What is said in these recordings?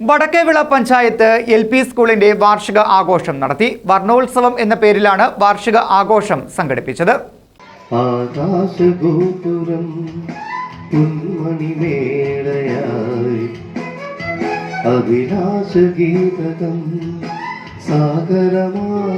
Vadakkevila panchayat L P സ്കൂളിന്റെ വാർഷിക ആഘോഷം നടത്തി വർണോത്സവം എന്ന പേരിലാണ് വാർഷിക ആഘോഷം സംഘടിപ്പിച്ചത്. അഭിലാഷ ഗീതകം സാഗരമായി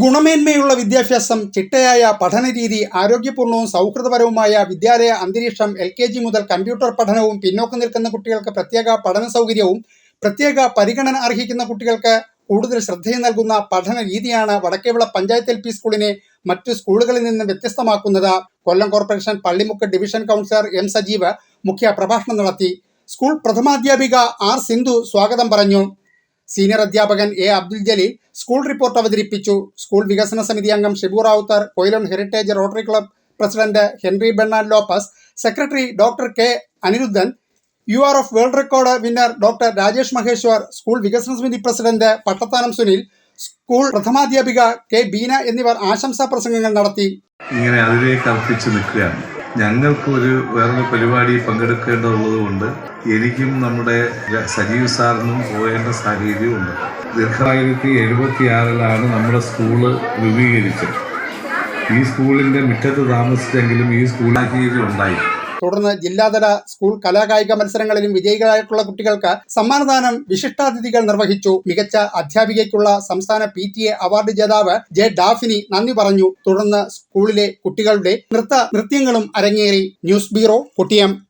ഗുണമേന്മയുള്ള വിദ്യാഭ്യാസം ചിട്ടയായ പഠനരീതി ആരോഗ്യപൂർണവും സൗഹൃദപരവുമായ വിദ്യാലയ അന്തരീക്ഷം എൽ കെ ജി മുതൽ കമ്പ്യൂട്ടർ പഠനവും പിന്നോക്കം നിൽക്കുന്ന കുട്ടികൾക്ക് പ്രത്യേക പഠന സൗകര്യവും പ്രത്യേക പരിഗണന അർഹിക്കുന്ന കുട്ടികൾക്ക് കൂടുതൽ ശ്രദ്ധയും നൽകുന്ന പഠന രീതിയാണ് വടക്കേവിള പഞ്ചായത്ത് എൽ പി സ്കൂളിനെ മറ്റു സ്കൂളുകളിൽ നിന്ന് വ്യത്യസ്തമാക്കുന്നത്. Kollam corporation Pallimukku division councillor M Sajeev മുഖ്യ പ്രഭാഷണം നടത്തി. സ്കൂൾ പ്രഥമാധ്യാപിക ആർ സിന്ധു സ്വാഗതം പറഞ്ഞു. സീനിയർ അധ്യാപകൻ A Abdul Jaleel school report അവതരിപ്പിച്ചു. സ്കൂൾ വികസന സമിതി അംഗം Shibu Ravuthar Quilon heritage rotary club president Henry Bernan Lopez secretary doctor K Aniruddhan U R of world record winner doctor Rajesh Maheshwar school വികസന സമിതി president Pattathanam Sunil school പ്രഥമാധ്യാപിക K Beena എന്നിവർ ആശംസാ പ്രസംഗങ്ങൾ നടത്തി. ഇങ്ങനെ അതിലേക്ക് അർപ്പിച്ച് നിൽക്കുകയാണ്. ഞങ്ങൾക്ക് ഒരു വേറൊരു പരിപാടി പങ്കെടുക്കേണ്ടതുള്ളത് കൊണ്ട് എനിക്കും നമ്മുടെ സജീവ് സാറിനും പോകേണ്ട സാഹചര്യമുണ്ട്. ദീർഘായിരത്തി എഴുപത്തി ആറിലാണ് നമ്മുടെ സ്കൂൾ രൂപീകരിച്ചത്. ഈ സ്കൂളിന്റെ മുറ്റത്ത് താമസിച്ചെങ്കിലും ഈ സ്കൂൾ ഉണ്ടായി. തുടർന്ന് ജില്ലാതല സ്കൂൾ കലാകായിക മത്സരങ്ങളിലും വിജയികളായിട്ടുള്ള കുട്ടികൾക്ക് സമ്മാനദാനം വിശിഷ്ടാതിഥികൾ നിർവഹിച്ചു. മികച്ച അധ്യാപികയ്ക്കുള്ള സംസ്ഥാന പി ടി എ അവാർഡ് ജേതാവ് ജെ ഡാഫിനി നന്ദി പറഞ്ഞു. തുടർന്ന് സ്കൂളിലെ കുട്ടികളുടെ നൃത്ത നൃത്യങ്ങളും അരങ്ങേറി. News bureau Kottiyam.